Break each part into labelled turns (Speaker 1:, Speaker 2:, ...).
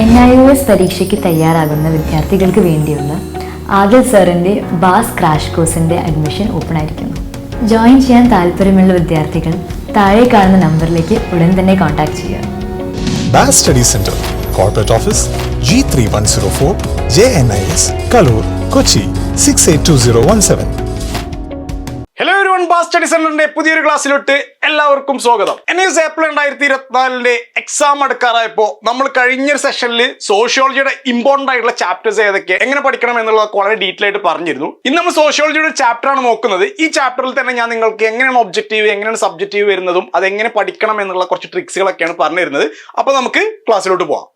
Speaker 1: N I O S പരീക്ഷയ്ക്ക് തയ്യാറാകുന്ന വിദ്യാർത്ഥികൾക്ക് വേണ്ടിയുള്ള ആദിൽ സാറിന്റെ ബാസ് ക്രാഷ് കോഴ്സിന്റെ അഡ്മിഷൻ ഓപ്പൺ ആയിരിക്കുന്നു. ജോയിൻ ചെയ്യാൻ താല്പര്യമുള്ള വിദ്യാർത്ഥികൾ താഴെ കാണുന്ന നമ്പറിലേക്ക് ഉടൻ തന്നെ കോൺടാക്ട് ചെയ്യുക.
Speaker 2: Bass study centre corporate office G three one zero four J N I S Kaloor Kochi six eight two zero one seven
Speaker 3: hello ഒരു വൺ ബാസ് സ്റ്റഡി സെന്ററിന്റെ പുതിയൊരു ക്ലാസ്സിലോട്ട് എല്ലാവർക്കും സ്വാഗതം. എൻ എസ് ഏപ്രിൽ രണ്ടായിരത്തി ഇരുപത്തിനാലിന്റെ എക്സാം അടുക്കാറായപ്പോ നമ്മൾ കഴിഞ്ഞ സെഷനിൽ സോഷ്യോളജിയുടെ ഇമ്പോർട്ടന്റ് ആയിട്ടുള്ള ചാപ്റ്റേഴ്സ് ഏതൊക്കെ എങ്ങനെ പഠിക്കണം എന്നുള്ളതൊക്കെ വളരെ ഡീറ്റെയിൽ ആയിട്ട് പറഞ്ഞിരുന്നു. ഇന്ന് നമ്മൾ സോഷ്യോളജിയുടെ ചാപ്റ്റർ ആണ് നോക്കുന്നത്. ഈ ചാപ്റ്ററിൽ തന്നെ ഞാൻ നിങ്ങൾക്ക് എങ്ങനെയാണ് ഒബ്ജക്റ്റീവ് എങ്ങനെയാണ് സബ്ജക്റ്റീവ് വരുന്നതും അതെങ്ങനെ പഠിക്കണം എന്നുള്ള കുറച്ച് ട്രിക്സുകളൊക്കെയാണ് പറഞ്ഞിരുന്നത്. അപ്പൊ നമുക്ക് ക്ലാസ്സിലോട്ട് പോവാം.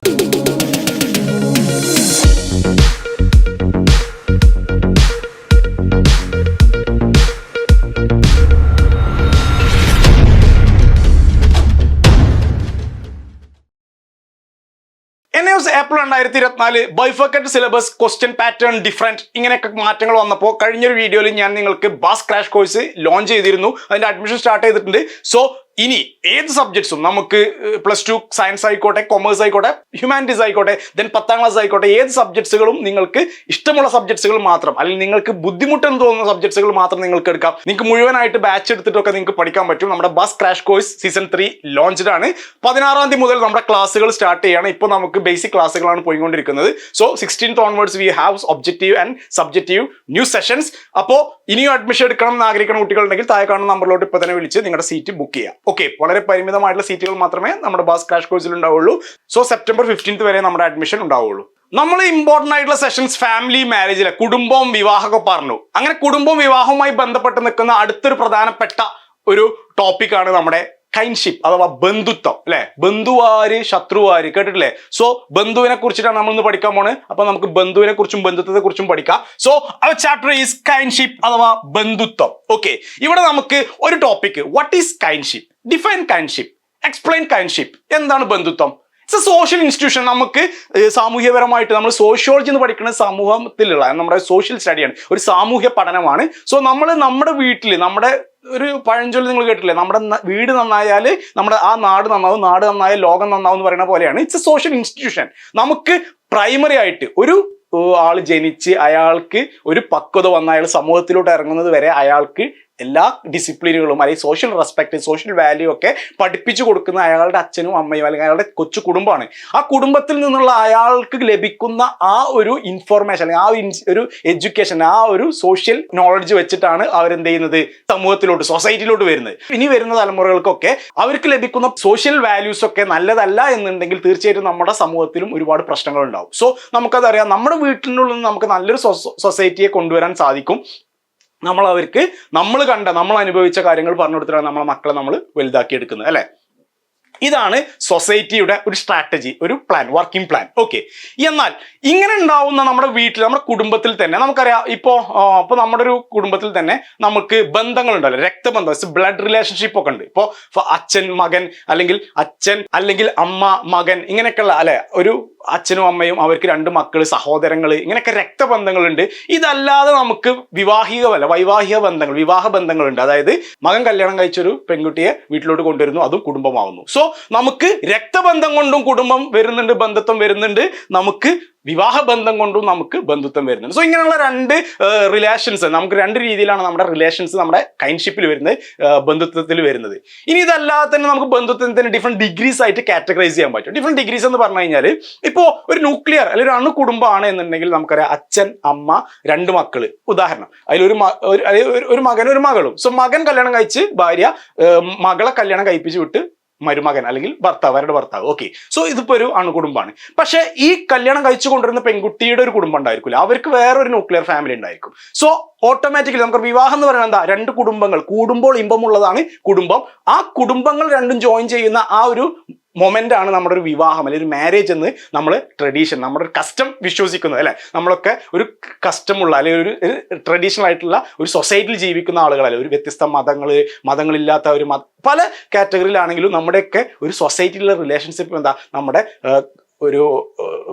Speaker 3: ഏപ്രിൽ രണ്ടായിരത്തി ഇരുപത്തിനാല് ബൈഫക്കറ്റ് സിലബസ് ക്വസ്റ്റ്യൻ പാറ്റേൺ ഡിഫറെന്റ് ഇങ്ങനെയൊക്കെ മാറ്റങ്ങൾ വന്നപ്പോൾ കഴിഞ്ഞൊരു വീഡിയോയിൽ ഞാൻ നിങ്ങൾക്ക് ബാസ് ക്രാഷ് കോഴ്സ് ലോഞ്ച് ചെയ്തിരുന്നു. അതിന്റെ അഡ്മിഷൻ സ്റ്റാർട്ട് ചെയ്തിട്ടുണ്ട്. സോ ഇനി ഏത് സബ്ജക്ട്സും നമുക്ക് പ്ലസ് ടു സയൻസ് ആയിക്കോട്ടെ കൊമേഴ്സ് ആയിക്കോട്ടെ ഹ്യൂമാനിറ്റീസ് ആയിക്കോട്ടെ ദെൻ പത്താം ക്ലാസ് ആയിക്കോട്ടെ ഏത് സബ്ജക്ട്സുകളും നിങ്ങൾക്ക് ഇഷ്ടമുള്ള സബ്ജക്ട്സുകൾ മാത്രം അല്ലെങ്കിൽ നിങ്ങൾക്ക് ബുദ്ധിമുട്ടെന്ന് തോന്നുന്ന സബ്ജക്ട്സുകൾ മാത്രം നിങ്ങൾക്ക് എടുക്കാം. നിങ്ങൾക്ക് മുഴുവനായിട്ട് ബാച്ച് എടുത്തിട്ടൊക്കെ നിങ്ങൾക്ക് പഠിക്കാൻ പറ്റും. നമ്മുടെ bus crash course season three launched ആണ്. പതിനാറാം തീയതി മുതൽ നമ്മുടെ ക്ലാസ്സുകൾ സ്റ്റാർട്ട് ചെയ്യാണ്. ഇപ്പോൾ നമുക്ക് ബേസിക് ക്ലാസ്സുകളാണ് പോയിക്കൊണ്ടിരിക്കുന്നത്. So sixteenth onwards we have objective and subjective new sessions അപ്പോൾ ഇനിയും അഡ്മിഷൻ എടുക്കണം എന്ന് ആഗ്രഹിക്കുന്ന കുട്ടികളുണ്ടെങ്കിൽ താഴെ കാണുന്ന നമ്പറിലോട്ട് ഇപ്പോൾ തന്നെ വിളിച്ച് നിങ്ങളുടെ സീറ്റ് ബുക്ക് ചെയ്യാം. ഓക്കെ വളരെ പരിമിതമായിട്ടുള്ള സീറ്റുകൾ മാത്രമേ നമ്മുടെ ബാസ് ക്രാഷ് കോഴ്സിൽ ഉണ്ടാവുള്ളൂ. സോ സെപ്റ്റംബർ ഫിഫ്റ്റീൻത്ത് വരെ നമ്മുടെ അഡ്മിഷൻ ഉണ്ടാവുള്ളൂ. നമ്മൾ ഇമ്പോർട്ടന്റ് ആയിട്ടുള്ള സെഷൻസ് ഫാമിലി മാരേജിലെ കുടുംബവും വിവാഹമൊക്കെ പറഞ്ഞു. അങ്ങനെ കുടുംബവും വിവാഹവുമായി ബന്ധപ്പെട്ട് നിൽക്കുന്ന അടുത്തൊരു പ്രധാനപ്പെട്ട ഒരു ടോപ്പിക്കാണ് നമ്മുടെ കൈൻഷിപ്പ് അഥവാ ബന്ധുത്വം അല്ലെ? ബന്ധുവാര് ശത്രുവാര് കേട്ടിട്ടില്ലേ? സോ ബന്ധുവിനെ കുറിച്ചിട്ടാണ് നമ്മൾ ഇന്ന് പഠിക്കാൻ പോണ്. അപ്പൊ നമുക്ക് ബന്ധുവിനെ കുറിച്ചും ബന്ധുത്വത്തെ കുറിച്ചും പഠിക്കാം. So our chapter is kinship അഥവാ ബന്ധുത്വം. ഓക്കെ ഇവിടെ നമുക്ക് ഒരു topic what is kinship define kinship explain kinship എന്താണ് ബന്ധുത്വം? ഇറ്റ്സ് എ സോഷ്യൽ ഇൻസ്റ്റിറ്റ്യൂഷൻ നമുക്ക് സാമൂഹ്യപരമായിട്ട് നമ്മൾ സോഷ്യോളജി എന്ന് പഠിക്കുന്നത് സമൂഹത്തിലുള്ള നമ്മുടെ സോഷ്യൽ സ്റ്റഡിയാണ് ഒരു സാമൂഹ്യ പഠനമാണ്. സോ നമ്മൾ നമ്മുടെ വീട്ടിൽ നമ്മുടെ ഒരു പഴഞ്ചൊല്ലി നിങ്ങൾ കേട്ടില്ലേ നമ്മുടെ വീട് നന്നായാൽ നമ്മുടെ ആ നാട് നന്നാവും നാട് നന്നായാൽ ലോകം നന്നാവും എന്ന് പറയുന്ന പോലെയാണ്. ഇറ്റ്സ് എ സോഷ്യൽ ഇൻസ്റ്റിറ്റ്യൂഷൻ നമുക്ക് പ്രൈമറി ആയിട്ട് ഒരു ആൾ ജനിച്ച് അയാൾക്ക് ഒരു പക്വത വന്ന അയാൾ സമൂഹത്തിലോട്ട് ഇറങ്ങുന്നത് വരെ അയാൾക്ക് എല്ലാ ഡിസിപ്ലിനുകളും അല്ലെങ്കിൽ സോഷ്യൽ റെസ്പെക്ട് സോഷ്യൽ വാല്യൂ ഒക്കെ പഠിപ്പിച്ചു കൊടുക്കുന്ന അയാളുടെ അച്ഛനും അമ്മയും അല്ലെങ്കിൽ അയാളുടെ കൊച്ചു കുടുംബമാണ്. ആ കുടുംബത്തിൽ നിന്നുള്ള അയാൾക്ക് ലഭിക്കുന്ന ആ ഒരു ഇൻഫോർമേഷൻ അല്ലെങ്കിൽ ആ ഒരു എഡ്യൂക്കേഷൻ ആ ഒരു സോഷ്യൽ നോളജ് വെച്ചിട്ടാണ് അവരെന്ത് ചെയ്യുന്നത്? സമൂഹത്തിലോട്ട് സൊസൈറ്റിയിലോട്ട് വരുന്നത്. ഇനി വരുന്ന തലമുറകൾക്കൊക്കെ അവർക്ക് ലഭിക്കുന്ന സോഷ്യൽ വാല്യൂസ് ഒക്കെ നല്ലതല്ല എന്നുണ്ടെങ്കിൽ തീർച്ചയായിട്ടും നമ്മുടെ സമൂഹത്തിലും ഒരുപാട് പ്രശ്നങ്ങൾ ഉണ്ടാവും സോ നമുക്കതറിയാം നമ്മുടെ വീട്ടിനുള്ളിൽ നമുക്ക് നല്ലൊരു സൊസൈറ്റിയെ കൊണ്ടുവരാൻ സാധിക്കും. നമ്മൾ അവർക്ക് നമ്മൾ കണ്ട നമ്മൾ അനുഭവിച്ച കാര്യങ്ങൾ പറഞ്ഞു കൊടുത്തിട്ടാണ് നമ്മളെ മക്കളെ നമ്മൾ വലുതാക്കി എടുക്കുന്നത് അല്ലെ? ഇതാണ് സൊസൈറ്റിയുടെ ഒരു സ്ട്രാറ്റജി ഒരു പ്ലാൻ വർക്കിംഗ് പ്ലാൻ ഓക്കെ എന്നാൽ ഇങ്ങനെ ഉണ്ടാവുന്ന നമ്മുടെ വീട്ടിൽ നമ്മുടെ കുടുംബത്തിൽ തന്നെ നമുക്കറിയാം ഇപ്പോൾ ഇപ്പോൾ നമ്മുടെ ഒരു കുടുംബത്തിൽ തന്നെ നമുക്ക് ബന്ധങ്ങൾ ഉണ്ടല്ലോ രക്തബന്ധം ബ്ലഡ് റിലേഷൻഷിപ്പ് ഒക്കെ ഉണ്ട്. ഇപ്പോൾ അച്ഛൻ മകൻ അല്ലെങ്കിൽ അച്ഛൻ അല്ലെങ്കിൽ അമ്മ മകൻ ഇങ്ങനെയൊക്കെയുള്ള അല്ലെ ഒരു അച്ഛനും അമ്മയും അവർക്ക് രണ്ട് മക്കൾ സഹോദരങ്ങൾ ഇങ്ങനെയൊക്കെ രക്തബന്ധങ്ങളുണ്ട്. ഇതല്ലാതെ നമുക്ക് വിവാഹികമല്ല വൈവാഹിക ബന്ധങ്ങൾ വിവാഹ ബന്ധങ്ങളുണ്ട്. അതായത് മകൻ കല്യാണം കഴിച്ചൊരു പെൺകുട്ടിയെ വീട്ടിലോട്ട് കൊണ്ടുവരുന്നു അതും കുടുംബമാവുന്നു. സോ നമുക്ക് രക്തബന്ധം കൊണ്ടും കുടുംബം വരുന്നുണ്ട് ബന്ധത്വം വരുന്നുണ്ട് നമുക്ക് വിവാഹ ബന്ധം കൊണ്ടും നമുക്ക് ബന്ധുത്വം വരുന്നുണ്ട്. സോ ഇങ്ങനെയുള്ള രണ്ട് റിലേഷൻസ് നമുക്ക് രണ്ട് രീതിയിലാണ് നമ്മുടെ റിലേഷൻസ് നമ്മുടെ കൈൻഷിപ്പിൽ വരുന്നത് ബന്ധുത്വത്തിൽ വരുന്നത്. ഇനി ഇതല്ലാതെ തന്നെ നമുക്ക് ബന്ധുത്വത്തിന് ഡിഫറെന്റ് ഡിഗ്രീസ് ആയിട്ട് കാറ്റഗറൈസ് ചെയ്യാൻ പറ്റും. ഡിഫറെന്റ് ഡിഗ്രീസ് എന്ന് പറഞ്ഞു കഴിഞ്ഞാൽ ഇപ്പോൾ ഒരു ന്യൂക്ലിയർ അല്ലെങ്കിൽ ഒരു അണു കുടുംബമാണ് എന്നുണ്ടെങ്കിൽ നമുക്കറിയാം അച്ഛൻ അമ്മ രണ്ട് മക്കൾ ഉദാഹരണം അതിലൊരു ഒരു- മകനും ഒരു മകളും. സോ മകൻ കല്യാണം കഴിച്ച് ഭാര്യ മകളെ കല്യാണം കഴിപ്പിച്ച് വിട്ട് മരുമകൻ അല്ലെങ്കിൽ ഭർത്താവ് അവരുടെ ഭർത്താവ്. ഓക്കെ സോ ഇതിപ്പോ ഒരു അണുകുടുംബമാണ് പക്ഷേ ഈ കല്യാണം കഴിച്ചു കൊണ്ടിരുന്ന പെൺകുട്ടിയുടെ ഒരു കുടുംബം ഉണ്ടായിരിക്കില്ല. അവർക്ക് വേറെ ഒരു ന്യൂക്ലിയർ ഫാമിലി ഉണ്ടായിരിക്കും. സോ ഓട്ടോമാറ്റിക്കലി നമുക്ക് വിവാഹം എന്ന് പറയുന്നത് എന്താ? രണ്ട് കുടുംബങ്ങൾ കൂടുമ്പോൾ ഇമ്പമുള്ളതാണ് കുടുംബം. ആ കുടുംബങ്ങൾ രണ്ടും ജോയിൻ ചെയ്യുന്ന ആ ഒരു മൊമെന്റ് ആണ് നമ്മുടെ ഒരു വിവാഹം അല്ലെങ്കിൽ ഒരു മാരേജ് എന്ന് നമ്മൾ ട്രഡീഷൻ നമ്മുടെ ഒരു കസ്റ്റം വിശ്വസിക്കുന്നത് അല്ലേ? നമ്മളൊക്കെ ഒരു കസ്റ്റമുള്ള അല്ലെങ്കിൽ ഒരു ട്രഡീഷണൽ ആയിട്ടുള്ള ഒരു സൊസൈറ്റിയിൽ ജീവിക്കുന്ന ആളുകളല്ലേ? ഒരു വ്യത്യസ്ത മതങ്ങൾ മതങ്ങളില്ലാത്ത ഒരു പല കാറ്റഗറിയിലാണെങ്കിലും നമ്മുടെയൊക്കെ ഒരു സൊസൈറ്റിയിലുള്ള റിലേഷൻഷിപ്പ് എന്താ? നമ്മുടെ ഒരു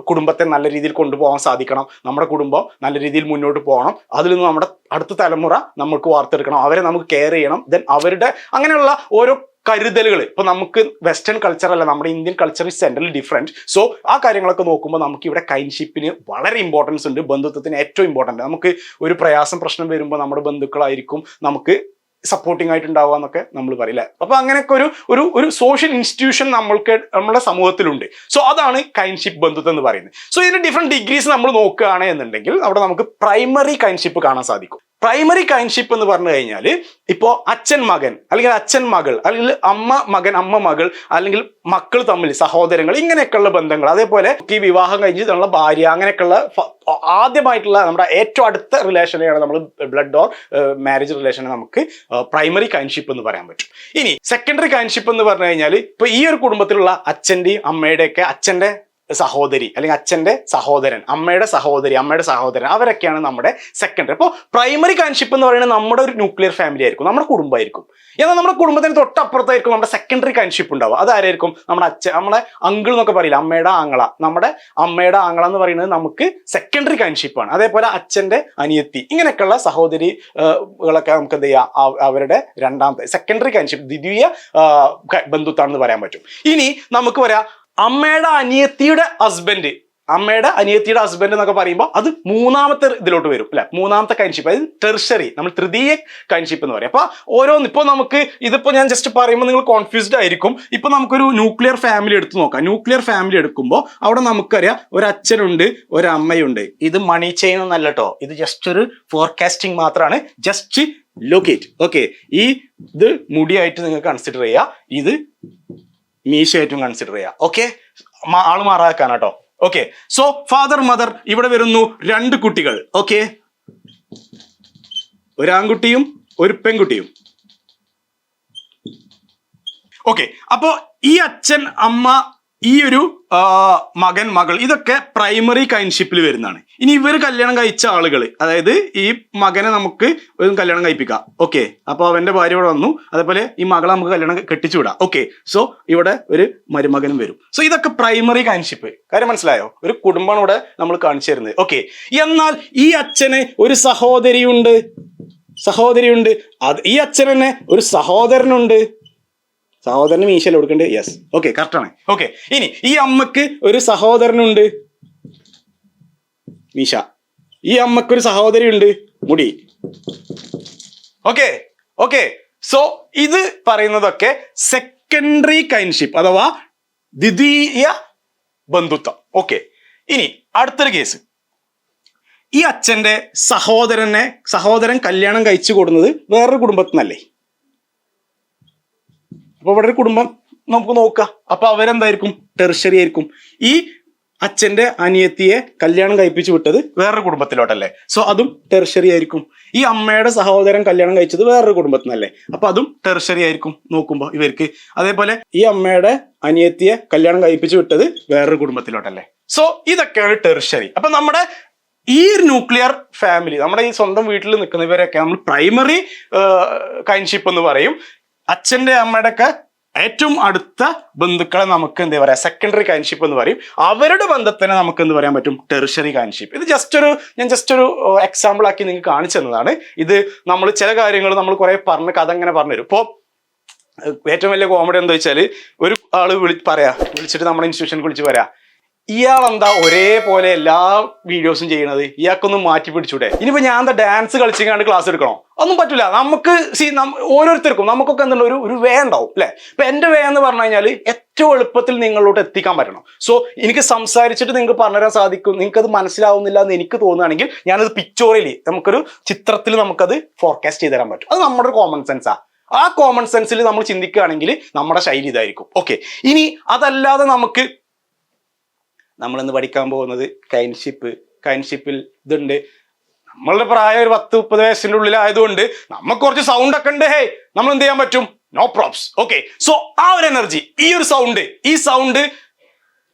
Speaker 3: കുടുംബത്തെ നല്ല രീതിയിൽ കൊണ്ടുപോകാൻ സാധിക്കണം നമ്മുടെ കുടുംബം നല്ല രീതിയിൽ മുന്നോട്ട് പോകണം അതിൽ നിന്ന് നമ്മുടെ അടുത്ത തലമുറ നമുക്ക് വാർത്തെടുക്കണം അവരെ നമുക്ക് കെയർ ചെയ്യണം ദെൻ അവരുടെ അങ്ങനെയുള്ള ഓരോ കരുതലുകൾ ഇപ്പൊ നമുക്ക് വെസ്റ്റേൺ കൾച്ചർ അല്ല നമ്മുടെ Indian culture is centrally different so ആ കാര്യങ്ങളൊക്കെ നോക്കുമ്പോൾ നമുക്ക് ഇവിടെ കൈൻഷിപ്പിന് വളരെ ഇമ്പോർട്ടൻസ് ഉണ്ട്. ബന്ധുത്വത്തിന് ഏറ്റവും ഇമ്പോർട്ടന്റ് നമുക്ക് ഒരു പ്രയാസം പ്രശ്നം വരുമ്പോൾ നമ്മുടെ ബന്ധുക്കളായിരിക്കും നമുക്ക് സപ്പോർട്ടിംഗ് ആയിട്ടുണ്ടാവുക എന്നൊക്കെ നമ്മൾ പറയില്ല അപ്പൊ അങ്ങനെയൊക്കെ ഒരു ഒരു ഒരു സോഷ്യൽ ഇൻസ്റ്റിറ്റ്യൂഷൻ നമ്മൾക്ക് നമ്മുടെ സമൂഹത്തിലുണ്ട്. സോ അതാണ് കൈൻഷിപ്പ് ബന്ധുത്വം എന്ന് പറയുന്നത്. സോ ഇതിന്റെ ഡിഫറെന്റ് ഡിഗ്രീസ് നമ്മൾ നോക്കുകയാണ് എന്നുണ്ടെങ്കിൽ അവിടെ നമുക്ക് പ്രൈമറി കൈൻഷിപ്പ് കാണാൻ സാധിക്കും. പ്രൈമറി കൈൻഷിപ്പ് എന്ന് പറഞ്ഞു കഴിഞ്ഞാൽ ഇപ്പോൾ അച്ഛൻ മകൻ അല്ലെങ്കിൽ അച്ഛൻ മകൾ അല്ലെങ്കിൽ അമ്മ മകൻ അമ്മ മകൾ അല്ലെങ്കിൽ മക്കൾ തമ്മിൽ സഹോദരങ്ങൾ ഇങ്ങനെയൊക്കെയുള്ള ബന്ധങ്ങൾ. അതേപോലെ ഈ വിവാഹം കഴിഞ്ഞ് നമ്മുടെ ഭാര്യ അങ്ങനെയൊക്കെയുള്ള ആദ്യമായിട്ടുള്ള നമ്മുടെ ഏറ്റവും അടുത്ത റിലേഷനെയാണ് നമ്മൾ ബ്ലഡ് ഓർ മാരേജ് റിലേഷനെ നമുക്ക് പ്രൈമറി കൈൻഷിപ്പ് എന്ന് പറയാൻ പറ്റും. ഇനി സെക്കൻഡറി കൈൻഷിപ്പ് എന്ന് പറഞ്ഞു കഴിഞ്ഞാൽ ഇപ്പോൾ ഈ ഒരു കുടുംബത്തിലുള്ള അച്ഛന്റെയും അമ്മയുടെയൊക്കെ അച്ഛന്റെ സഹോദരി അല്ലെങ്കിൽ അച്ഛന്റെ സഹോദരൻ അമ്മയുടെ സഹോദരി അമ്മയുടെ സഹോദരൻ അവരൊക്കെയാണ് നമ്മുടെ സെക്കൻഡറി അപ്പോൾ പ്രൈമറി കൺഷിപ്പ് എന്ന് പറയുന്നത് നമ്മുടെ ഒരു ന്യൂക്ലിയർ ഫാമിലി ആയിരിക്കും നമ്മുടെ കുടുംബമായിരിക്കും. എന്നാൽ നമ്മുടെ കുടുംബത്തിന് തൊട്ടപ്പുറത്തായിരിക്കും നമ്മുടെ സെക്കൻഡറി കൺഷിപ്പ് ഉണ്ടാവുക. അതാരായിരിക്കും? നമ്മുടെ അച്ഛൻ നമ്മുടെ അങ്കിൾ എന്നൊക്കെ പറയില്ല? അമ്മയുടെ ആങ്ങള. നമ്മുടെ അമ്മയുടെ ആങ്ങള എന്ന് പറയുന്നത് നമുക്ക് സെക്കൻഡറി കൺഷിപ്പാണ് അതേപോലെ അച്ഛന്റെ അനിയത്തി. ഇങ്ങനെയൊക്കെയുള്ള സഹോദരികളൊക്കെ കളൊക്കെ നമുക്ക് എന്ത് ചെയ്യാം? അവരുടെ രണ്ടാമത്തെ സെക്കൻഡറി കൺഷിപ്പ് ദ്വിതീയ ബന്ധുത്താണെന്ന് പറയാൻ പറ്റും. ഇനി നമുക്ക് പറയാം അമ്മയുടെ അനിയത്തിയുടെ ഹസ്ബൻഡ് അമ്മയുടെ അനിയത്തിയുടെ ഹസ്ബൻഡ് എന്നൊക്കെ പറയുമ്പോൾ അത് മൂന്നാമത്തെ ഇതിലോട്ട് വരും അല്ലെ? മൂന്നാമത്തെ കൈൻഷിപ്പ് അതായത് ടെർഷറി നമ്മൾ തൃതീയ കൈൻഷിപ്പ് എന്ന് പറയും. അപ്പൊ ഓരോന്ന് ഇപ്പോൾ നമുക്ക് ഇതിപ്പോ ഞാൻ ജസ്റ്റ് പറയുമ്പോൾ നിങ്ങൾ കോൺഫ്യൂസ്ഡ് ആയിരിക്കും. ഇപ്പൊ നമുക്കൊരു ന്യൂക്ലിയർ ഫാമിലി എടുത്ത് നോക്കാം. ന്യൂക്ലിയർ ഫാമിലി എടുക്കുമ്പോൾ അവിടെ നമുക്കറിയാം ഒരു അച്ഛനുണ്ട് ഒരു അമ്മയുണ്ട് ഇത് മണി ചെയിൻ എന്നല്ല കേട്ടോ ഇത് ജസ്റ്റ് ഒരു ഫോർകാസ്റ്റിംഗ് മാത്രമാണ് ജസ്റ്റ് ലൊക്കേറ്റ് ഓക്കെ ഈ ഇത് മുടിയായിട്ട് നിങ്ങൾ കൺസിഡർ ചെയ്യുക ഇത് മീശയായിട്ടും കൺസിഡർ ചെയ്യുക ഓക്കെ ആൾ മാറാക്കാൻ കേട്ടോ ഓക്കെ സോ ഫാദർ മദർ ഇവിടെ വരുന്നു രണ്ട് കുട്ടികൾ. ഓക്കെ ഒരു ആൺകുട്ടിയും ഒരു പെൺകുട്ടിയും. ഓക്കെ അപ്പോ ഈ അച്ഛൻ അമ്മ ഈ ഒരു മകൻ മകൾ ഇതൊക്കെ പ്രൈമറി കൈൻഷിപ്പിൽ വരുന്നതാണ്. ഇനി ഇവർ കല്യാണം കഴിച്ച ആളുകൾ അതായത് ഈ മകനെ നമുക്ക് ഒരു കല്യാണം കഴിപ്പിക്കാം. ഓക്കെ അപ്പൊ അവന്റെ ഭാര്യ ഇവിടെ വന്നു. അതേപോലെ ഈ മകളെ നമുക്ക് കല്യാണം കെട്ടിച്ചു വിടാം. ഓക്കെ സോ ഇവിടെ ഒരു മരുമകനും വരും. സോ ഇതൊക്കെ പ്രൈമറി കൈൻഷിപ്പ് കാര്യം മനസ്സിലായോ? ഒരു കുടുംബമാണ് ഇവിടെ നമ്മൾ കാണിച്ചു തരുന്നത്. ഓക്കെ എന്നാൽ ഈ അച്ഛന് ഒരു സഹോദരിയുണ്ട്. സഹോദരിയുണ്ട്. അത് ഈ അച്ഛൻ തന്നെ ഒരു സഹോദരനുണ്ട്. സഹോദരന് മീശയിൽ കൊടുക്കണ്ട്? യെസ് ഓക്കെ കറക്റ്റാണ് ഓക്കെ ഇനി ഈ അമ്മയ്ക്ക് ഒരു സഹോദരനുണ്ട്. മീശ. ഈ അമ്മയ്ക്ക് ഒരു സഹോദരി ഉണ്ട് മുടി. ഓക്കെ ഓക്കെ സോ ഇത് പറയുന്നതൊക്കെ സെക്കൻഡറി കൈൻഷിപ്പ് അഥവാ ദ്വിതീയ ബന്ധുത്വം. ഓക്കെ ഇനി അടുത്തൊരു കേസ് ഈ അച്ഛന്റെ സഹോദരനെ സഹോദരൻ കല്യാണം കഴിച്ചു കൊടുക്കുന്നത് വേറൊരു കുടുംബത്തിൽ നിന്നല്ലേ അപ്പൊ ഇവിടെ ഒരു കുടുംബം നമുക്ക് നോക്കാം. അപ്പൊ അവരെന്തായിരിക്കും? ടെറിഷറി ആയിരിക്കും. ഈ അച്ഛന്റെ അനിയത്തിയെ കല്യാണം കഴിപ്പിച്ചു വിട്ടത് വേറൊരു കുടുംബത്തിലോട്ടല്ലേ? സോ അതും ടെറിഷറി ആയിരിക്കും. ഈ അമ്മയുടെ സഹോദരൻ കല്യാണം കഴിച്ചത് വേറൊരു കുടുംബത്തിൽ നിന്നല്ലേ അപ്പൊ അതും ടെറിഷറി ആയിരിക്കും നോക്കുമ്പോൾ ഇവർക്ക്. അതേപോലെ ഈ അമ്മയുടെ അനിയത്തിയെ കല്യാണം കഴിപ്പിച്ചു വിട്ടത് വേറൊരു കുടുംബത്തിലോട്ടല്ലേ? സോ ഇതൊക്കെയാണ് ടെറിഷറി അപ്പൊ നമ്മുടെ ഈ ഒരു ന്യൂക്ലിയർ ഫാമിലി നമ്മുടെ ഈ സ്വന്തം വീട്ടിൽ നിൽക്കുന്നവരൊക്കെ നമ്മൾ പ്രൈമറി കൈൻഷിപ്പ് എന്ന് പറയും. അച്ഛന്റെ അമ്മയുടെ ഒക്കെ ഏറ്റവും അടുത്ത ബന്ധുക്കളെ നമുക്ക് എന്താ പറയാ? സെക്കൻഡറി കാൻഷിപ്പ് എന്ന് പറയും. അവരുടെ ബന്ധത്തിനെ നമുക്ക് എന്ത് പറയാൻ പറ്റും? ടെറിഷറി കാൻഷിപ്പ് ഇത് ജസ്റ്റ് ഒരു ഞാൻ ജസ്റ്റ് ഒരു എക്സാമ്പിൾ ആക്കി നിങ്ങൾക്ക് കാണിച്ചു തന്നതാണ്. ഇത് നമ്മൾ ചില കാര്യങ്ങൾ നമ്മൾ കുറെ പറഞ്ഞ് കഥ അങ്ങനെ പറഞ്ഞുതരും. ഇപ്പോൾ ഏറ്റവും വലിയ കോമഡി എന്താ വെച്ചാൽ ഒരു ആൾ വിളി പറയാ വിളിച്ചിട്ട് നമ്മുടെ ഇൻസ്റ്റിറ്റ്യൂഷനിൽ വിളിച്ച് പറയാ. ഇയാൾ എന്താ ഒരേപോലെ എല്ലാ വീഡിയോസും ചെയ്യണത്? ഇയാൾക്കൊന്നും മാറ്റി പിടിച്ചൂടെ? ഇനിയിപ്പോ ഞാൻ എന്താ ഡാൻസ് കളിച്ചിങ്ങാണ്ട് ക്ലാസ് എടുക്കണോ? ഒന്നും പറ്റില്ല നമുക്ക് സി ഓരോരുത്തർക്കും നമുക്കൊക്കെ എന്തുണ്ട് ഒരു ഒരു വേ ഉണ്ടാവും അല്ലെ? ഇപ്പൊ എന്റെ വേ എന്ന് പറഞ്ഞു കഴിഞ്ഞാൽ ഏറ്റവും എളുപ്പത്തിൽ നിങ്ങളോട് എത്തിക്കാൻ പറ്റണം. സോ എനിക്ക് സംസാരിച്ചിട്ട് നിങ്ങൾക്ക് പറഞ്ഞുതരാൻ സാധിക്കും. നിങ്ങൾക്ക് അത് മനസ്സിലാവുന്നില്ല എന്ന് എനിക്ക് തോന്നുകയാണെങ്കിൽ ഞാനത് പിക്ചോറിയലി നമുക്കൊരു ചിത്രത്തിൽ നമുക്കത് ഫോർകാസ്റ്റ് ചെയ്ത് തരാൻ പറ്റും. അത് നമ്മുടെ ഒരു കോമൺ സെൻസാ ആ. കോമൺ സെൻസിൽ നമ്മൾ ചിന്തിക്കുകയാണെങ്കിൽ നമ്മുടെ ശൈലി ഇതായിരിക്കും. ഓക്കെ ഇനി അതല്ലാതെ നമുക്ക് നമ്മളിന്ന് പഠിക്കാൻ പോകുന്നത് കൈൻഷിപ്പ് കൈൻഷിപ്പിൽ ഇതുണ്ട്. നമ്മളുടെ പ്രായം ഒരു പത്ത് മുപ്പത് വയസ്സിന്റെ ഉള്ളിലായതുകൊണ്ട് നമുക്ക് കുറച്ച് സൗണ്ട് ഒക്കെ ഉണ്ട്. ഹേ നമ്മൾ എന്ത് ചെയ്യാൻ പറ്റും? നോ പ്രോബ്സ് ഓക്കെ സോ ആ ഒരു എനർജി ഈ ഒരു സൗണ്ട് ഈ സൗണ്ട്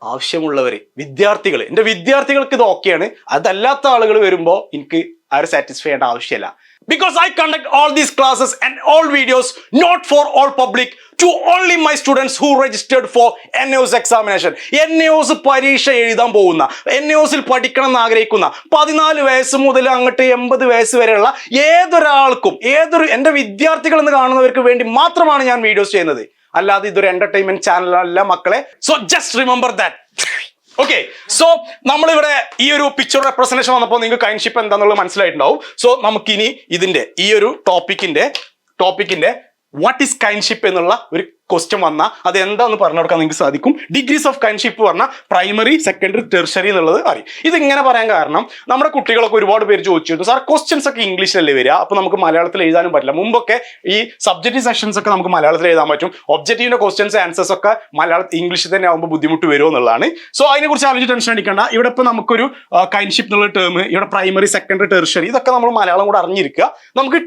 Speaker 3: ആവശ്യമുള്ളവർ വിദ്യാർത്ഥികൾ എന്റെ വിദ്യാർത്ഥികൾക്ക് ഇത് ഓക്കെയാണ് അതല്ലാത്ത ആളുകൾ വരുമ്പോൾ എനിക്ക് ആ ഒരു സാറ്റിസ്ഫൈ ചെയ്യേണ്ട ആവശ്യമില്ല. Because I conduct all these classes and all videos not for all public to only my students who registered for N S examination N S പരീക്ഷ എഴുതാൻ പോകുന്ന എൻ എസിൽ പഠിക്കണം എന്ന് ആഗ്രഹിക്കുന്ന പതിനാല് വയസ്സ് മുതൽ അങ്ങോട്ട് എൺപത് വയസ്സ് വരെയുള്ള ഏതൊരാൾക്കും ഏതൊരു എന്റെ വിദ്യാർത്ഥികൾ എന്ന് കാണുന്നവർക്ക് വേണ്ടി മാത്രമാണ് ഞാൻ വീഡിയോസ് ചെയ്യുന്നത്. അല്ലാതെ ഇതൊരു എന്റർടൈൻമെന്റ് ചാനലല്ല മക്കളെ. So just remember that okay so നമ്മളിവിടെ ഈ ഒരു പിക്ചർ റെപ്രസെന്റേഷൻ വന്നപ്പോൾ നിങ്ങൾക്ക് കൈൻഷിപ്പ് എന്താണെന്നുള്ളത് മനസ്സിലായിട്ടുണ്ടാവും. സോ നമുക്കിനി ഇതിന്റെ ഈ ഒരു ടോപ്പിക്കിന്റെ ടോപ്പിക്കിന്റെ വാട്ട് ഈസ് കൈൻഷിപ്പ് എന്നുള്ള ഒരു ക്വസ്റ്റ്യൻ വന്നാൽ അത് എന്താന്ന് പറഞ്ഞു കൊടുക്കാൻ നിങ്ങൾക്ക് സാധിക്കും? ഡിഗ്രീസ് ഓഫ് കൈൻഷിപ്പ് പറഞ്ഞാൽ പ്രൈമറി സെക്കൻഡറി ടെർഷറി എന്നുള്ളത് അറിയും. ഇതിങ്ങനെ പറയാൻ കാരണം നമ്മുടെ കുട്ടികളൊക്കെ ഒരുപാട് പേര് ചോദിച്ചിരുന്നു സാർ ക്വസ്റ്റ്യൻസ് ഒക്കെ ഇംഗ്ലീഷിലല്ലേ വരിക? അപ്പോൾ നമുക്ക് മലയാളത്തിൽ എഴുതാനും പറ്റില്ല. മുമ്പൊക്കെ ഈ സബ്ജക്റ്റീവ് സെഷൻസ് ഒക്കെ നമുക്ക് മലയാളത്തിൽ എഴുതാൻ പറ്റും. ഒബ്ജക്റ്റീവിന്റെ ക്വസ്റ്റ്യൻസ് ആൻസേഴ്സ് ഒക്കെ മലയാള ഇംഗ്ലീഷിൽ തന്നെ ആകുമ്പോൾ ബുദ്ധിമുട്ട് വരുമോ എന്നുള്ളതാണ്. സോ അതിനെക്കുറിച്ച് ആലോചിച്ച് ടെൻഷൻ അടിക്കേണ്ട. ഇവിടെ ഇപ്പോൾ നമുക്കൊരു കൈൻഷിപ്പ് എന്നുള്ള ടേം ഇവിടെ പ്രൈമറി സെക്കൻഡറി ടെർഷറി ഇതൊക്കെ നമ്മൾ മലയാളം കൂടെ അറിഞ്ഞിരിക്കുക. നമുക്ക്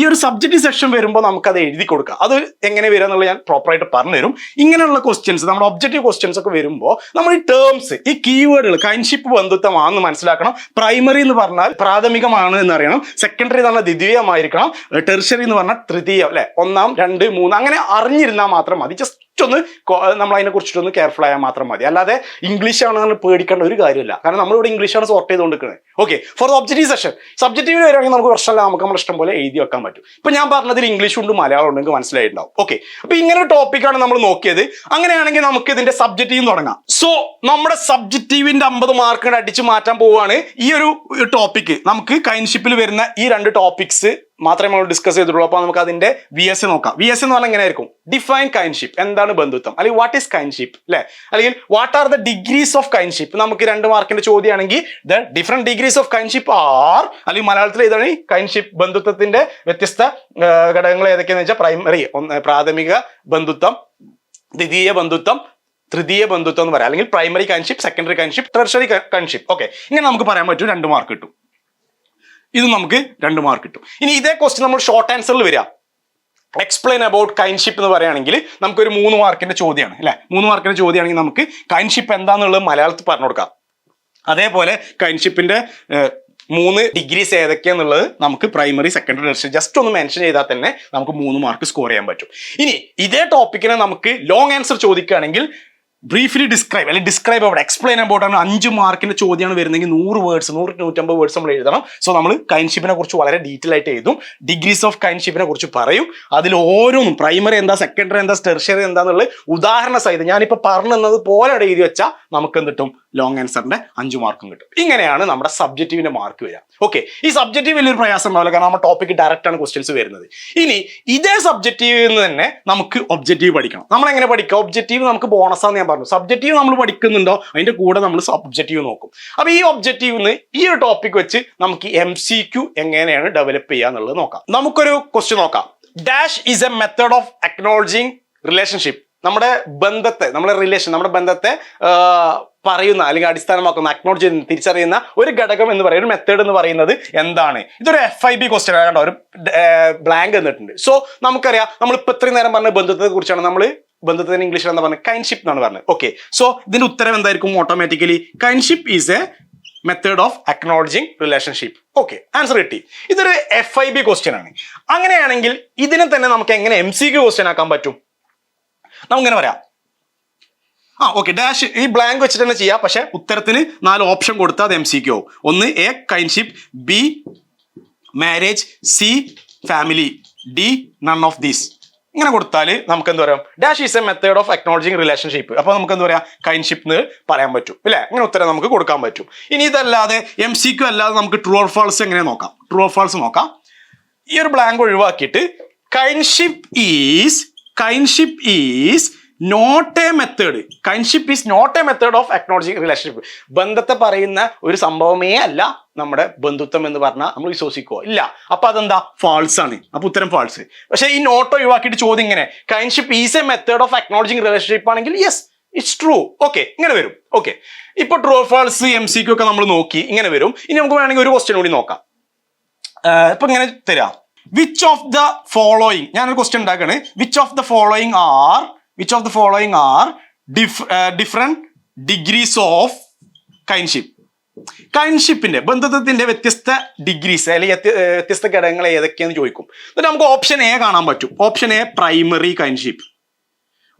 Speaker 3: ഈ ഒരു സബ്ജക്റ്റീവ് സെഷൻ വരുമ്പോൾ നമുക്ക് അത് എഴുതി കൊടുക്കാം. അത് എങ്ങനെ വരിക എന്നുള്ളത് ഞാൻ പ്രോപ്പറായിട്ട് പറഞ്ഞുതരും. ഇങ്ങനെയുള്ള ക്വസ്റ്റ്യൻസ് നമ്മുടെ ഒബ്ജക്റ്റീവ് ക്വസ്റ്റ്യൻസ് ഒക്കെ വരുമ്പോൾ നമ്മൾ ഈ ടേംസ് ഈ കീവേഡുകൾ കൈൻഷിപ്പ് ബന്ധുത്വമാണെന്ന് മനസ്സിലാക്കണം. പ്രൈമറി എന്ന് പറഞ്ഞാൽ പ്രാഥമികമാണ് എന്ന് അറിയണം. സെക്കൻഡറി എന്ന് പറഞ്ഞാൽ ദ്വിതീയമായിരിക്കണം. ടെർഷറി എന്ന് പറഞ്ഞാൽ തൃതീയം അല്ലെ? ഒന്നാം രണ്ട് മൂന്ന് അങ്ങനെ അറിഞ്ഞിരുന്നാൽ മാത്രം മതി. ജസ്റ്റ് ഒന്ന് കൊ- നമ്മൾ അതിനെ കുറിച്ചിട്ടൊന്ന് കെയർഫുൾ ആയാൽ മാത്രം മതി. അല്ലാതെ ഇംഗ്ലീഷ് ആണ് നമ്മൾ പേടിക്കേണ്ട ഒരു കാര്യമില്ല. കാരണം നമ്മളിവിടെ ഇംഗ്ലീഷാണ് സോർട്ട് ചെയ്തുകൊണ്ടിരിക്കുന്നത് okay for objective session subjective വരുവാണെങ്കിൽ നമുക്ക് പ്രശ്നമില്ല നമുക്ക് നമ്മൾ ഇഷ്ടം പോലെ എഴുതി വെക്കാൻ പറ്റും. ഇപ്പം ഞാൻ പറഞ്ഞതിൽ ഇംഗ്ലീഷ് ഉണ്ട് മലയാളം ഉണ്ട് നിങ്ങൾക്ക് മനസ്സിലായിട്ടുണ്ടാവും. ഓക്കെ അപ്പം ഇങ്ങനെ ഒരു ടോപ്പിക്കാണ് നമ്മൾ നോക്കിയത്. അങ്ങനെയാണെങ്കിൽ നമുക്ക് ഇതിന്റെ സബ്ജക്റ്റീവ് തുടങ്ങാം. സോ നമ്മുടെ സബ്ജക്റ്റീവിന്റെ അമ്പത് മാർക്ക് അടിച്ച് മാറ്റാൻ പോവുകയാണ് ഈ ഒരു ടോപ്പിക്ക് നമുക്ക് കൈൻഷിപ്പിൽ വരുന്ന ഈ രണ്ട് ടോപ്പിക്സ് മാത്രമേ നമ്മൾ ഡിസ്കസ് ചെയ്തിട്ടുള്ളൂ. അപ്പോൾ നമുക്ക് അതിന്റെ വി എസ് നോക്കാം. വി എസ് എന്ന് പറഞ്ഞാൽ എങ്ങനെ ആയിരിക്കും ഡിഫൈൻ കൈൻഷിപ്പ് എന്താണ് ബന്ധുത്വം? അല്ലെങ്കിൽ വാട്ട് ഈസ് കൈൻഷിപ്പ് അല്ലെ അല്ലെങ്കിൽ what are the degrees of kinship നമുക്ക് രണ്ട് മാർക്കിന്റെ ചോദ്യമാണെങ്കിൽ the different degrees of kinship are അല്ലെങ്കിൽ മലയാളത്തിൽ ഏതാണ് ഈ കൈൻഷിപ്പ് ബന്ധുത്വത്തിന്റെ വ്യത്യസ്ത ഘടകങ്ങൾ ഏതൊക്കെയാണെന്ന് വെച്ചാൽ പ്രൈമറി പ്രാഥമിക ബന്ധുത്വം ദ്വിതീയ ബന്ധുത്വം തൃതീയ ബന്ധുത്വം എന്ന് പറയാം. അല്ലെങ്കിൽ primary kinship secondary kinship tertiary kinship okay ഇങ്ങനെ നമുക്ക് പറയാൻ പറ്റും. രണ്ട് മാർക്ക് കിട്ടും. ഇത് നമുക്ക് രണ്ട് മാർക്ക് കിട്ടും. ഇനി ഇതേ ക്വസ്റ്റ്യൻ നമ്മൾ ഷോർട്ട് ആൻസറിൽ വരിക എക്സ്പ്ലെയിൻ അബൌട്ട് കൈൻഷിപ്പ് എന്ന് പറയുകയാണെങ്കിൽ നമുക്കൊരു മൂന്ന് മാർക്കിന്റെ ചോദ്യമാണ് അല്ലെ? മൂന്ന് മാർക്കിന്റെ ചോദ്യമാണെങ്കിൽ നമുക്ക് കൈൻഷിപ്പ് എന്താണെന്നുള്ളത് മലയാളത്തിൽ പറഞ്ഞു കൊടുക്കാം. അതേപോലെ കൈൻഷിപ്പിന്റെ മൂന്ന് ഡിഗ്രീസ് ഏതൊക്കെയാന്നുള്ളത് നമുക്ക് പ്രൈമറി സെക്കൻഡറി ടെർഷറി ജസ്റ്റ് ഒന്ന് മെൻഷൻ ചെയ്താൽ തന്നെ നമുക്ക് മൂന്ന് മാർക്ക് സ്കോർ ചെയ്യാൻ പറ്റും. ഇനി ഇതേ ടോപ്പിക്കിനെ നമുക്ക് ലോങ് ആൻസർ ചോദിക്കുകയാണെങ്കിൽ ബ്രീഫ്ലി ഡിസ്ക്രൈബ് അല്ലെങ്കിൽ ഡിസ്ക്രൈബ് അവിടെ എക്സ്പ്ലെയിൻ അബൌട്ട് ആണ് അഞ്ച് മാർക്കിന്റെ ചോദ്യമാണ് വരുന്നെങ്കിൽ നൂറ് വേർഡ്സ് നൂറ് നൂറ്റമ്പത് വേർഡ്സ് നമ്മൾ എഴുതണം. സോ നമ്മൾ കൈൻഷിപ്പിനെ കുറിച്ച് വളരെ ഡീറ്റെയിൽ ആയിട്ട് എഴുതും. ഡിഗ്രീസ് ഓഫ് കൈൻഷിപ്പിനെ കുറിച്ച് പറയും. അതിൽ ഓരോന്നും പ്രൈമറി എന്താ സെക്കൻഡറി എന്താ സ്റ്റെർഷറി എന്താന്നുള്ള ഉദാഹരണ സഹിതം ഞാനിപ്പോൾ പറഞ്ഞത് പോലെ എഴുതി വെച്ചാൽ നമുക്ക് എന്ത് കിട്ടും? ലോങ് ആൻസറിന്റെ അഞ്ച് മാർക്കും കിട്ടും. ഇങ്ങനെയാണ് നമ്മുടെ സബ്ജക്റ്റീവിന്റെ മാർക്ക് വരിക. ഓക്കെ ഈ സബ്ജക്റ്റീവ് വലിയൊരു പ്രയാസം ഉണ്ടാവില്ല. കാരണം നമ്മുടെ ടോപ്പിക്ക് ഡയറക്റ്റ് ആണ് ക്വസ്റ്റ്യൻസ് വരുന്നത്. ഇനി ഇതേ സബ്ജക്റ്റീവ് നിന്ന് തന്നെ നമുക്ക് ഒബ്ജക്റ്റീവ് പഠിക്കണം. നമ്മൾ എങ്ങനെ പഠിക്കുക? ഒബ്ജക്റ്റീവ് നമുക്ക് ബോണസ് ഞാൻ പറഞ്ഞു. സബ്ജക്റ്റീവ് നമ്മൾ പഠിക്കുന്നുണ്ടോ? അതിന്റെ കൂടെ നമ്മൾ സബ്ജക്റ്റീവ് നോക്കും. അപ്പൊ ഈ ഒബ്ജക്റ്റീവ് ഈ ഒരു ടോപ്പിക് വെച്ച് നമുക്ക് എം സി ക്യു എങ്ങനെയാണ് ഡെവലപ്പ് ചെയ്യുക എന്നുള്ളത് നോക്കാം. നമുക്കൊരു ക്വസ്റ്റ്യൻ നോക്കാം. Dash is a method of acknowledging relationship നമ്മുടെ ബന്ധത്തെ നമ്മുടെ റിലേഷൻ നമ്മുടെ ബന്ധത്തെ പറയുന്ന അല്ലെങ്കിൽ അടിസ്ഥാനമാക്കുന്ന അക്നോളജ് തിരിച്ചറിയുന്ന ഒരു ഘടകം എന്ന് പറയുന്ന ഒരു മെത്തേഡ് എന്ന് പറയുന്നത് എന്താണ്? ഇതൊരു എഫ് ഐ ബി ക്വസ്റ്റ്യൻ ആണ്. കേട്ടോ ഒരു ബ്ലാങ്ക് എന്നിട്ടുണ്ട് സോ നമുക്കറിയാം നമ്മൾ ഇപ്പൊ ഇത്രയും നേരം പറഞ്ഞ ബന്ധത്തെ കുറിച്ചാണ് നമ്മൾ ബന്ധത്തിന് ഇംഗ്ലീഷിൽ എന്താ പറഞ്ഞത്. കൈൻഷിപ്പ് എന്നാണ് പറഞ്ഞത്. ഓക്കെ സോ ഇതിന്റെ ഉത്തരം എന്തായിരിക്കും automatically kinship is a method of acknowledging relationship okay answer കിട്ടി. ഇതൊരു എഫ് ഐ ബി ക്വസ്റ്റ്യൻ ആണ്. അങ്ങനെയാണെങ്കിൽ ഇതിനെ തന്നെ നമുക്ക് എങ്ങനെ എം സി ക്യു ക്വസ്റ്റ്യൻ ആക്കാൻ പറ്റും? നമുക്കിങ്ങനെ പറയാം. ആ ഓക്കെ ഡാഷ് ഈ ബ്ലാങ്ക് വെച്ചിട്ട് തന്നെ ചെയ്യാം. പക്ഷെ ഉത്തരത്തിന് നാല് ഓപ്ഷൻ കൊടുത്താൽ അത് എം സി ക്യോ ഒന്ന് A kinship B marriage C family D none of these ഇങ്ങനെ കൊടുത്താൽ നമുക്ക് എന്താ പറയാം? Dash is a method of acknowledging relationship അപ്പോൾ നമുക്ക് എന്താ പറയാ? കൈൻഷിപ്പ് എന്ന് പറയാൻ പറ്റും. അല്ലേ ഇങ്ങനെ ഉത്തരം നമുക്ക് കൊടുക്കാൻ പറ്റും. ഇനി ഇതല്ലാതെ എം സി ക്യു അല്ലാതെ നമുക്ക് ട്രൂ ഓർ ഫാൾസ് എങ്ങനെ നോക്കാം? ട്രൂ ഓർ ഫാൾസ് നോക്കാം. ഈ ഒരു ബ്ലാങ്ക് ഒഴിവാക്കിയിട്ട് kinship is kinship is not a method kinship is not a method of acknowledging relationship ബന്ധത്തെ പറയുന്ന ഒരു സംഭവമേ അല്ല നമ്മുടെ ബന്ധുത്വം എന്ന് പറഞ്ഞാൽ നമ്മൾ വിശ്വസിക്കുക. ഇല്ല. അപ്പൊ അതെന്താ? ഫാൾസ് ആണ്. അപ്പൊ ഉത്തരം ഫാൾസ് പക്ഷെ ഈ നോട്ട് ഒഴിവാക്കിയിട്ട് ചോദ്യം ഇങ്ങനെ. Kinship is a method of acknowledging relationship ആണെങ്കിൽ യെസ് ഇറ്റ്സ് ട്രൂ ഓക്കെ ഇങ്ങനെ വരും. ഓക്കെ ഇപ്പൊ ട്രൂ ഫാൾസ് എം സിക്കും ഒക്കെ നമ്മൾ നോക്കി. ഇങ്ങനെ വരും. ഇനി നമുക്ക് വേണമെങ്കിൽ ഒരു ക്വസ്റ്റ്യൻ കൂടി നോക്കാം. ഇപ്പൊ ഇങ്ങനെ തരാം. വിച്ച് ഓഫ് ദ ഫോളോയിങ് ഞാനൊരു ക്വസ്റ്റ്യൻ ഉണ്ടാക്കുകയാണ് which of the following are which of the following are different degrees of kinship കൈൻഷിപ്പിന്റെ ബന്ധുത്വത്തിന്റെ വ്യത്യസ്ത ഡിഗ്രീസ് അല്ലെങ്കിൽ വ്യത്യസ്ത ഘടകങ്ങൾ ഏതൊക്കെയാണെന്ന് ചോദിക്കും. എന്നിട്ട് നമുക്ക് ഓപ്ഷൻ എ കാണാൻ പറ്റും. Option A primary kinship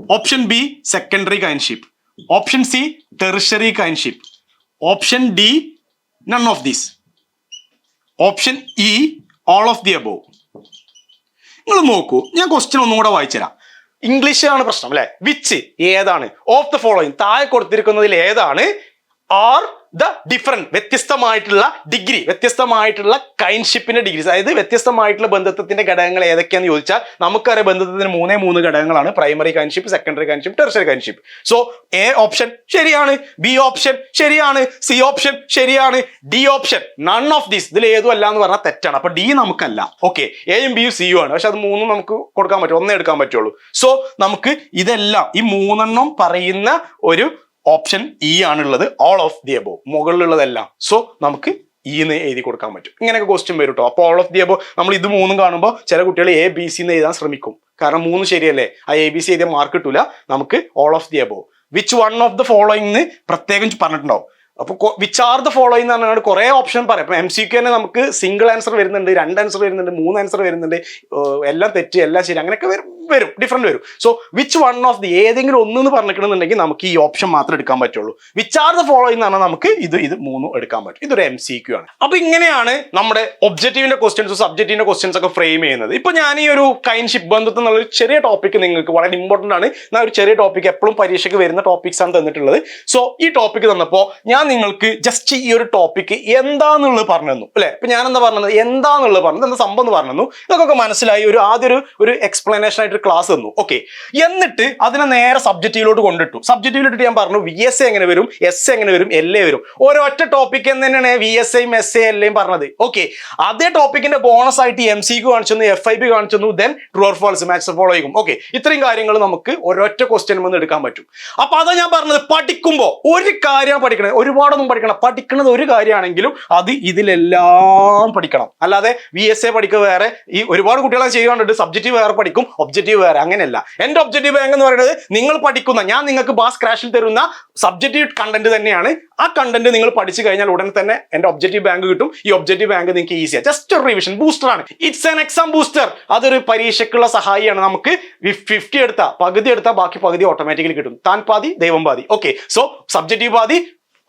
Speaker 3: option B secondary kinship option C tertiary kinship option D none of these option E all of the above നിങ്ങൾ നോക്കൂ ഞാൻ ക്വസ്റ്റ്യൻ ഒന്നും കൂടെ വായിച്ചുതരാം ഇംഗ്ലീഷിലാണ് പ്രശ്നം അല്ലെ? വിച്ച് ഏതാണ്? ഓഫ് ദ ഫോളോയിങ് താഴെ കൊടുത്തിരിക്കുന്നതിൽ ഏതാണ്? ആർ ദ ഡിഫറെന്റ് വ്യത്യസ്തമായിട്ടുള്ള ഡിഗ്രി വ്യത്യസ്തമായിട്ടുള്ള കൈൻഷിപ്പിന്റെ ഡിഗ്രി അതായത് വ്യത്യസ്തമായിട്ടുള്ള ബന്ധത്വത്തിന്റെ ഘടകങ്ങൾ ഏതൊക്കെയാന്ന് ചോദിച്ചാൽ നമുക്കറിയാം ബന്ധത്തിന് മൂന്നേ മൂന്ന് ഘടകങ്ങളാണ്. Primary kinship secondary kinship tertiary kinship so A option ശരിയാണ് ബി ഓപ്ഷൻ ശരിയാണ് സി ഓപ്ഷൻ ശരിയാണ് D option none of these ഇതിൽ ഏതും അല്ല എന്ന് പറഞ്ഞാൽ തെറ്റാണ്. അപ്പൊ ഡി നമുക്കല്ല. ഓക്കെ എയും ബിയും സിയും ആണ്. പക്ഷെ അത് മൂന്നും നമുക്ക് കൊടുക്കാൻ പറ്റും. ഒന്നേ എടുക്കാൻ പറ്റുള്ളൂ. സോ നമുക്ക് ഇതെല്ലാം ഈ മൂന്നെണ്ണം പറയുന്ന ഒരു ഓപ്ഷൻ ഇ ആണുള്ളത് ഓൾ ഓഫ് ദി അബോ മുകളിലുള്ളതെല്ലാം. സോ നമുക്ക് ഇ എന്ന് എഴുതി കൊടുക്കാൻ പറ്റും. ഇങ്ങനെയൊക്കെ ക്വസ്റ്റ്യൻ വരും കേട്ടോ അപ്പോൾ ഓൾ ഓഫ് ദി അബോ നമ്മൾ ഇത് മൂന്നും കാണുമ്പോൾ ചില കുട്ടികൾ എ ബി സി എന്ന് എഴുതാൻ ശ്രമിക്കും. കാരണം മൂന്ന് ശരിയല്ലേ? ആ എ ബി സി എഴുതിയ മാർക്ക് കിട്ടൂല. നമുക്ക് all of the above which one of the following പ്രത്യേകം പറഞ്ഞിട്ടുണ്ടാവും. അപ്പോൾ വിച്ച് ആർ ദ ഫോളോയിങ് എന്ന് പറഞ്ഞാൽ കുറേ ഓപ്ഷൻ പറയാം. ഇപ്പം എം സി ക്യു തന്നെ നമുക്ക് സിംഗിൾ ആൻസർ വരുന്നുണ്ട് രണ്ട് ആൻസർ വരുന്നുണ്ട് മൂന്ന് ആൻസർ വരുന്നുണ്ട് എല്ലാം തെറ്റ് എല്ലാം ശരി അങ്ങനെയൊക്കെ വരും. വരും ഡിഫറെന്റ് വരും. So which one of the ഏതെങ്കിലും ഒന്നെന്ന് പറഞ്ഞിട്ടുണ്ടെങ്കിൽ നമുക്ക് ഈ ഓപ്ഷൻ മാത്രം എടുക്കാൻ പറ്റുള്ളൂ. വിച്ച് ആർ ദ ഫോളോയിങ് എന്ന് പറഞ്ഞാൽ നമുക്ക് ഇത് ഇത് മൂന്നും എടുക്കാൻ പറ്റും. ഇതൊരു എം സി ക്യു ആണ്. അപ്പൊ ഇങ്ങനെയാണ് നമ്മുടെ ഒബ്ജക്റ്റീവിന്റെ ക്വസ്റ്റ്യൻസ് സബ്ജക്റ്റീവിന്റെ ക്വസ്റ്റ്യൻസ് ഒക്കെ ഫ്രെയിം ചെയ്യുന്നത്. ഇപ്പൊ ഞാൻ ഈ ഒരു കൈൻഷിപ്പ് ബന്ധത്തിൽ എന്നുള്ള ഒരു ചെറിയ ടോപ്പിക് നിങ്ങൾക്ക് വളരെ ഇമ്പോർട്ടന്റ് ആണ്. ഞാൻ ഒരു ചെറിയ ടോപ്പിക് എപ്പോഴും പരീക്ഷയ്ക്ക് വരുന്ന ടോപ്പിക്സ് ആണ് തന്നിട്ടുള്ളത്. സോ ഈ ടോപ്പിക് തന്നപ്പോൾ ഞാൻ നിങ്ങൾക്ക് ജസ്റ്റ് ഈ ഒരു ടോപ്പിക് എന്താന്നുള്ളത് പറഞ്ഞു അല്ലെ? ഇപ്പൊ ഞാൻ എന്താ പറഞ്ഞത്? എന്താന്നുള്ളത് പറഞ്ഞത് എന്താ സംഭവം എന്ന് പറഞ്ഞു ഇതൊക്കെ മനസ്സിലായി. ഒരു ആദ്യ ഒരു ഒരു എക്സ്പ്ലനേഷൻ ആയിട്ട് ക്ലാസ് തന്നു. ഓക്കെ എന്നിട്ട് അതിനെ നേരെ സബ്ജക്റ്റീവിലോട്ട് കൊണ്ടിട്ടു. സബ്ജക്റ്റീവിലോട്ട് ഞാൻ പറഞ്ഞു വി എസ് എ എങ്ങനെ വരും? എസ് എങ്ങനെ വരും? എൽ എ വരും. ഒരൊറ്റ ടോപ്പിക് എന്ന് തന്നെയാണ് വി എസ് എയും എസ് എ എൽ എയും പറഞ്ഞത്. ഓക്കെ അതേ ടോപ്പിക്കിന്റെ ബോണസ് ആയിട്ട് എം സി കാണിച്ചു തന്നു എഫ് ഐ ബി കാണിച്ചു then true or match follow ചെയ്യും. ഓക്കെ ഇത്രയും കാര്യങ്ങൾ നമുക്ക് ഒരൊറ്റ ക്വസ്റ്റ്യൻ വന്ന് എടുക്കാൻ പറ്റും. അപ്പൊ അതാ ഞാൻ പറഞ്ഞത് പഠിക്കുമ്പോൾ ഒരു കാര്യം പഠിക്കണത്. ഒരുപാടൊന്നും പഠിക്കണം പഠിക്കുന്നത് ഒരു കാര്യമാണെങ്കിലും അത് ഇതിലെല്ലാം പഠിക്കണം. അല്ലാതെ വി എസ് എ പഠിക്കുക വേറെ ഈ ഒരുപാട് കുട്ടികളെ ചെയ്യാറുണ്ട് സബ്ജക്റ്റ് വേറെ പഠിക്കും. ഒബ്ജക്റ്റീവ് വേറെ. അങ്ങനെയല്ല. എന്റെ ഒബ്ജക്റ്റീവ് എന്ന് പറയുന്നത് നിങ്ങൾ പഠിക്കുന്ന ഞാൻ നിങ്ങൾക്ക് ബാസ് ക്രാഷിൽ തരുന്ന സബ്ജക്റ്റീവ് കണ്ടന്റ് തന്നെയാണ്. ആ കണ്ടന്റ് നിങ്ങൾ പഠിച്ചു കഴിഞ്ഞാൽ ഉടനെ തന്നെ എന്റെ ഒബ്ജക്റ്റീവ് ബാങ്ക് കിട്ടും. ഈ ഒബ്ജക്റ്റീവ് ബാങ്ക് നിങ്ങൾക്ക് ഈസിയാണ് ജസ്റ്റ് ഒരു റിവിഷൻ ബൂസ്റ്റർ ആണ്. ഇറ്റ്സ് ആൻ എക്സാം ബൂസ്റ്റർ അതൊരു പരീക്ഷയ്ക്കുള്ള സഹായിയാണ് നമുക്ക്. ഫിഫ്റ്റി എടുത്താൽ പകുതി എടുത്താൽ ബാക്കി പകുതി ഓട്ടോമാറ്റിക്കലി കിട്ടും. താൻ പാതി ദൈവം പാതി. ഓക്കെ സോ സബ്ജക്റ്റീവ് പാതി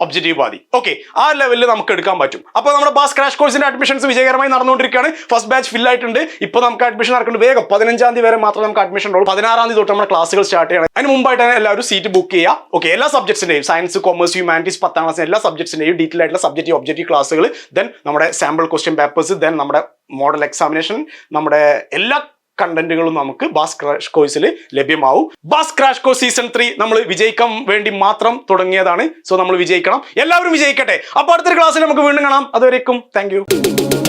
Speaker 3: ഒബ്ജക്റ്റീവ് പാതി ഓക്കെ ആ ലെവലിൽ നമുക്ക് എടുക്കാൻ പറ്റും. അപ്പോൾ നമ്മുടെ ബാസ് ക്രാഷ് കോഴ്സിന്റെ അഡ്മിഷൻസ് വിജയകരമായി നടന്നുകൊണ്ടിരിക്കുകയാണ്. ഫസ്റ്റ് ബാച്ച് ഫിൽ ആയിട്ടുണ്ട്. ഇപ്പോൾ നമുക്ക് അഡ്മിഷൻ നടക്കുന്നുണ്ട്. വേഗം പതിനഞ്ചാം തീയതി വരെ മാത്രം നമുക്ക് അഡ്മിഷൻ ഉള്ളൂ. പതിനാറാം തീയതി തൊട്ട് നമ്മുടെ ക്ലാസ്സുകൾ സ്റ്റാർട്ട് ചെയ്യണം. അതിന് മുമ്പായിട്ട് തന്നെ എല്ലാവരും സീറ്റ് ബുക്ക് ചെയ്യുക. ഓക്കെ എല്ലാ സബ്ജക്ട്സിന്റെയും സയൻസ് കോമേഴ്സ് ഹ്യൂമാനിറ്റീസ് പത്താം ക്ലാസ് എല്ലാ സബ്ജക്ട്സിന്റെയും ഡീറ്റെയിൽ ആയിട്ടുള്ള സബ്ജക്റ്റ് ഒബ്ജക്റ്റീവ് ക്ലാസ്സുകൾ ദെൻ നമ്മുടെ സാമ്പിൾ ക്വസ്റ്റ്യൻ പേപ്പേഴ്സ് ദെൻ നമ്മുടെ മോഡൽ എക്സാമിനേഷൻ നമ്മുടെ എല്ലാ കണ്ടന്റുകളും നമുക്ക് ബാസ് ക്രാഷ് കോഴ്സിൽ ലഭ്യമാവും. ബാസ് ക്രാഷ് കോഴ്സ് സീസൺ ത്രീ നമ്മൾ വിജയിക്കാൻ വേണ്ടി മാത്രം തുടങ്ങിയതാണ്. സോ നമ്മൾ വിജയിക്കണം. എല്ലാവരും വിജയിക്കട്ടെ. അപ്പോൾ അടുത്തൊരു ക്ലാസ്സിൽ നമുക്ക് വീണ്ടും കാണാം. അതുവരേക്കും താങ്ക്